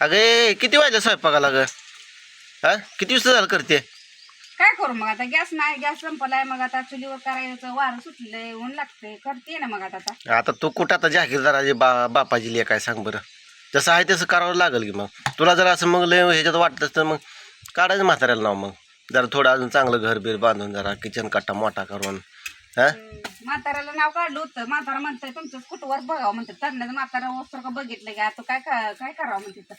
अगे किती वाजल्या स्वयंपाकाला ग? हा? किती वाजता झालं करते? काय करू मग आता? गॅस नाही गॅस संपलाय. मग आता चुलीवर करायचं वारं सुटलंय ऊन लागतंय. करते ना मग आता आता. आता तू कुठं आता जागीरदाराची बा बापाची काय सांग बरं. जसं आहे तसं करावं लागेल की मग. तुला जर असं मग लय ह्याच्यात वाटलंच तर मग काढायचं म्हाताऱ्याला नाव मग. जरा थोडं अजून चांगलं घर बीर बांधून जरा किचन कट्टा मोठा करून. हा? म्हाताऱ्याला नाव काढलं होतं. म्हातारा म्हणतंय तुमचं कुठवर बघावं? म्हणतात तरण्याचं म्हातारा सारखं बघितलं की आता काय का- काय करावं म्हणते तर.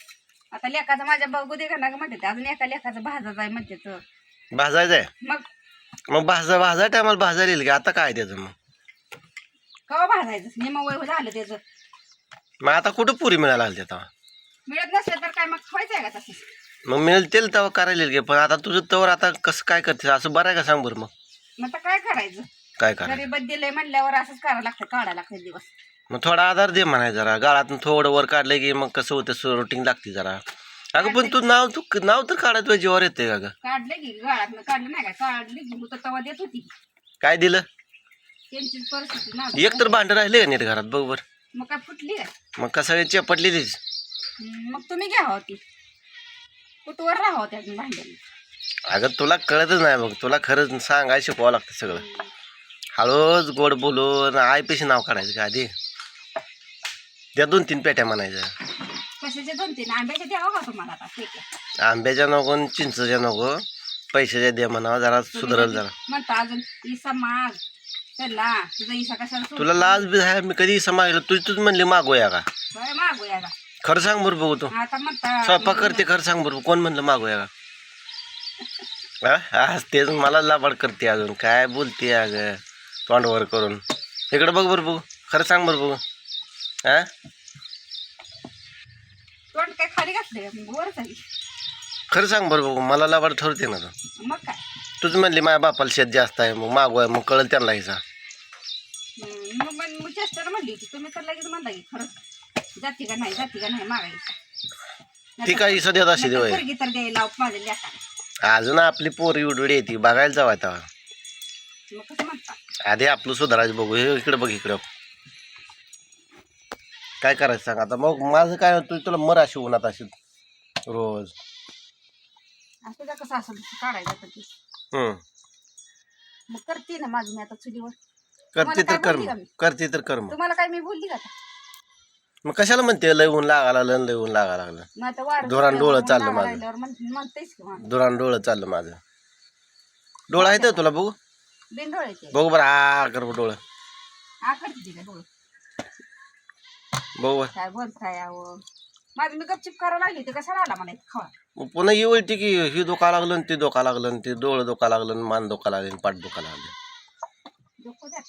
आता लेखाचं माझ्या बघू दे का ना म्हणते ते. अजून एका लेखाचं भाजाच आहे म्हणते तर. भाजायचं आहे? मग? मग भाजा भाजा टायमाला भाजायला येईल की आता काय त्याचं मग? कवा भाजायचं? निम वय झालं त्याचं. मग आता कुठं पुरी मिळायला लागली आता मिळत नसेल तर काय मग खायचं आहे का तसं? मग मिळेल तेल तेव्हा करायला येईल की पण आता तुझं तवर आता कसं काय करते असं बरं आहे का सांग बरं मग? मग आता काय करायचं? काय करायचं? गरीब दिलंय म्हणल्यावर असंच करावं लागतं काढायला लागतं दिवस. मग थोडा आधार दे म्हणाय जरा. गाळातून थोडं वर काढलं की मग कसं होतं रुटीन लागते जरा. अगं पण तू नाव तू नाव तर काढा तुझ्या जीवावर येते का ग काढले की गाळात काढलं नाही का? काढली की होतं तवा देत होती. काय दिलं? त्यांचीच परिस्थिती ना एक तर भांडं राहिले का नीट घरात? बरोबर मग काय फुटली काय मग कसं वेळ चेपटली तीच हम्म, मग तुम्ही घ्या होती कुठवर राहा भांड्याने अगं तुला कळतच नाही बघ. तुला खरंच सांगाय शिकवावं लागतं सगळं. हळूच गोड बोलून आईपेशी नाव काढायचं का आधी? त्या दोन तीन पेट्या म्हणायच्या. कशाचे दोन तीन? आंब्याचे द्यावं का तुम्हाला आता? ठीक आहे. आंब्याच्या नको चिंचच्या नको. पैशाच्या दे म्हणावं जरा सुधरल जरा. म्हणता अजून? इसा माग. चला तुझा इसा कशाला सोड- तुला लाज बी आहे? मी कधी असं मागितलं? तुझी तुझ म्हणली मागूया का? मागूया का? खरं सांग बरं बघू तू. आता म्हणता स्वयंपाक करते खरं सांग बरं कोण म्हणलं मागूया का? हा आज तेच मला लाबाड करते अजून. काय बोलते अगं? तोंडवर करून. इकडं बघ बरं बघू. खरं सांग बरं बघू. हा? तोंड काय खाली घातलंय मग वर झाली खरं सांग बरं बघू. मला लाबाड ठरते ना तू मग काय? तूच म्हणली माझ्या बापाला शेत जास्त आहे मग मागूया मग कळल त्यांना हिचा. हम्म, मग मग- मग चेष्टर म्हणली होती. तुम्ही तर लगेच म्हणला की खरंच जाती का नाही जाती का नाही मागायचं. ती काय हिसा देत अशी देवाय पोरगी तर द्यायला लाव माझ्या लेकाला अजून आपली पोरी उडवडी येते बघायला जावं आता. मग कसं म्हणता आधी आपलं सुधारायचं बघू. हे इकडे बघ इकडं. काय करायचं सांग आता? मग माझं काय तू तुला मर अशी उन्हात अशी रोज. असं त्या कसं असेल तसं काढायचं तर ते. हम्म. मग करते ना माझं मी आता चुलीवर. करते तर तुम्हाला काय कर बोलली का मग मी? करते तर कर मग तुम्हाला काय मी बोलली का आता? मग कशाला म्हणते लय ऊन लागा लागलं लय ऊन लागा लागलं? मग आता वारं धोरण सुटल्यावर डोळं चाललं माझं. लागल्यावर म्हण- म्हणतेस की मग. दुरान डोळं चाललं माझं. डोळा आहे तर तुला बघू. बघू बरं आ कर डोळं. करते तिला बोल बघू बरं. काय बोलताय अहो? माझं मी गपचिप करायला लागली ते आला मला इथं खावा? मग पुन्हा येऊ ती की ही धोका लागलं आणि ते धोका लागलं आणि ते डोळं धोका लागलं आणि मान धोका लागलं आणि पाठ धोका लागलं. डोकं द्या.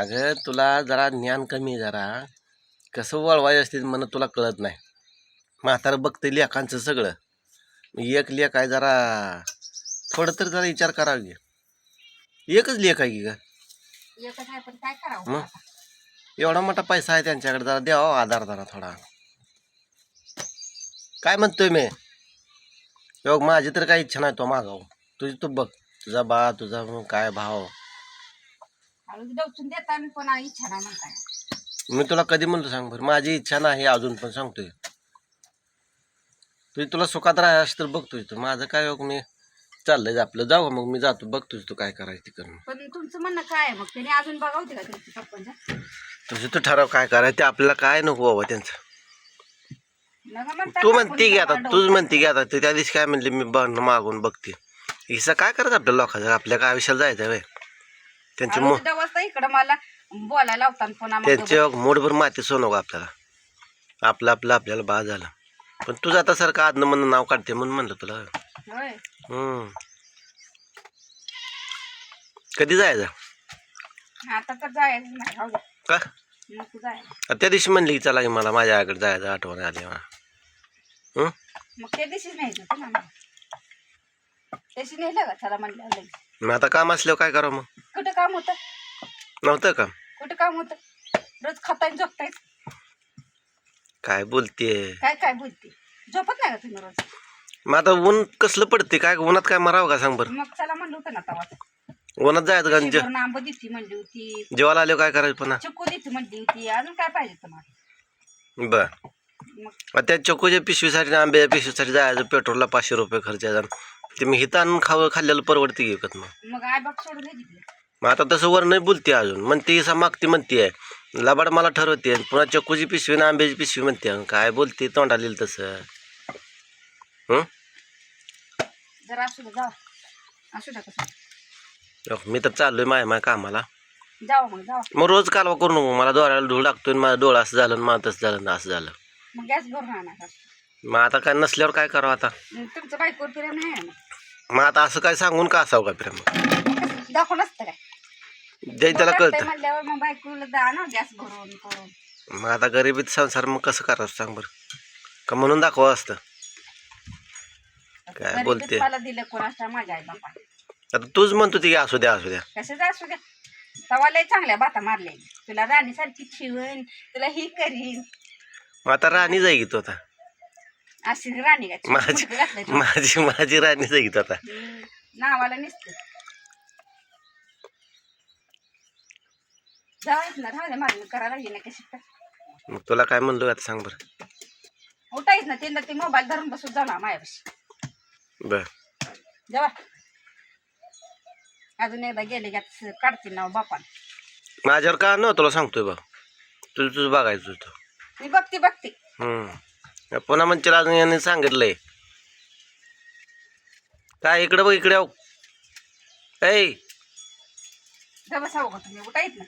अगं तुला जरा ज्ञान कमी आहे जरा. कसं वळवायचं असते म्हणून तुला कळत नाही. म्हातारं बघते लेखांचं सगळं. मग एक लेख आहे जरा थोडं तर जरा विचार करावा की एकच लेख आहे की का एकच आहे पण काय करावं मग? आता? एवढा मोठा पैसा आहे त्यांच्याकडे जरा द्यावा आधार जरा थोडा. काय म्हणतोय मी? बघ माझी तर काही इच्छा नाही तो मागाव तुझी तू बघ तुझा बा तुझा मग काय भाव? हळूच डोचून देता पण इच्छा नाही म्हणताय. मी तुला कधी म्हणतो सांग बरं. माझी इच्छा नाही अजून पण सांगतोय. तुझी तुला सुखात राहायचं तर बघतोय तू. माझं काय योग मी? चाललंय आपलं. जाऊ मग मी जातो बघतोय तू काय करायचं ते पण तुमचं म्हणणं काय आहे मग? त्याने अजून बघावते का तुमच्या पप्पांच्या तुझं तू ठराव काय करायचं ते आपल्याला काय नको बाबा त्यांचं. नका म्हणता तू का म्हणते की आता तूच म्हणते की आता ते त्या दिवशी काय म्हणले मी बघ मागून बघते. हिसा काय करायचं आपल्या लोकांचं? आपल्या काय आयुष्याला जायचं वय त्यांचे मो हळूच दवाजता इकडं मला बोलायला त्यांचे मोठभर माती सोनो आपल्याला. आपलं आपलं आपल्याला बा झालं. पण तुझं आता सारखं आदनं म्हणून नाव काढते म्हणून म्हणलं तुला. कधी जायचं? आता तर जायचं नाही राहू दे. का? त्या दिवशी म्हणली की चला की मला माझ्या आकडे जायचं आठवण आली मला. हं? मग त्या दिवशीच. मग. आता काम असल्यावर काय करावं मग? कुठं काम होतं? नव्हतं का कुठं काम होतं? रोज खाताय झोपताय? काय बोलतेय? काय काय बोलते झोपत नाही का तुम्ही रोज? मग आता ऊन कसलं पडते काय उन्हात काय मरावं का सांग बरं? मग चला म्हणलं होतं ना तवा. उन्हात जायचं का जे- शिवरून आंब देते म्हणली होती. जेवायला आल्यावर काय करायचं पुन्हा? चिक्कू देते म्हणली होती. अजून काय पाहिजे तुम्हाला बर. मग त्या चकोच्या पिशवीसाठी आणि आंब्याच्या पिशवीसाठी जायचं पेट्रोलला पाचशे रुपये खर्च यायचा. ते मी हिथं आणून खावं खाल्लेलं परवडते घेत मग. मग आई बाप सोडून घ्यायची तिला. मग आता तसं वर नाही बोलते अजून. म्हणते इसा मागती म्हणते आहे. लबाड मला ठरवते. पुन्हा चक्कूची पिशवी आणि आंब्याची पिशवी म्हणते काय बोलते तोंडाला येईल तसं? जरा असू दे जावा. असू द्या कसं अहो, मी तर चाललोय माय माय कामाला. जावा मग जावा. मग रोज कालवा करू नको मला डोळ्याला धूळ लागतोय आणि माझं डोळं असं झालं माझं तसं झालं आणि असं झालं. मग गॅस भरून आणा का. मग आता काय नसल्यावर काय करावं आता? मग तुमचं बायकोवर प्रेम नाही आहे ना? मग आता असं काय सांगून का असावं का प्रेम? कसं दाखवून असतं काय? जे त्याला कळतं. म्हणल्यावर मग बायकोला द्या ना गॅस भरून करून. मग आता गरिबीत संसार मग कसं करायचं सांग बरं? का म्हणून दाखवा असतं? काय बोलते? मला दिलं कोणाच्या माझ्या आई बापा आता तूच म्हणतो ती असू द्या असू द्या. कशाचं असू द्या? तवा लय चांगल्या बाता मारल्या. तुला राणीसारखी शिवण तुला ही करीन. मग आता राणी जाई तो आता? अशी राणी का? माझी घातलंय. माझी माझी राणी जाई आता? हम्म, नावाला नसतं. ना राहू दे माझं करायला लागली ना कशी तर मग तुला काय म्हणलो आता सांग बरं. उठायच ना तीनदा ते मोबाईल धरून बसून जाऊ ना बर. जेव्हा अजून एकदा गेले की काढतील ना बापान माझ्यावर का न तुला सांगतोय बा. तुझं तुझं बघायचं होतं. मी बघते बघते. हम्म. पुन्हा म्हणजे अजून यांनी सांगितलंय. काय इकडं बघ इकडे आहो. ऐ. जा बसावं का तुम्ही. उठायच ना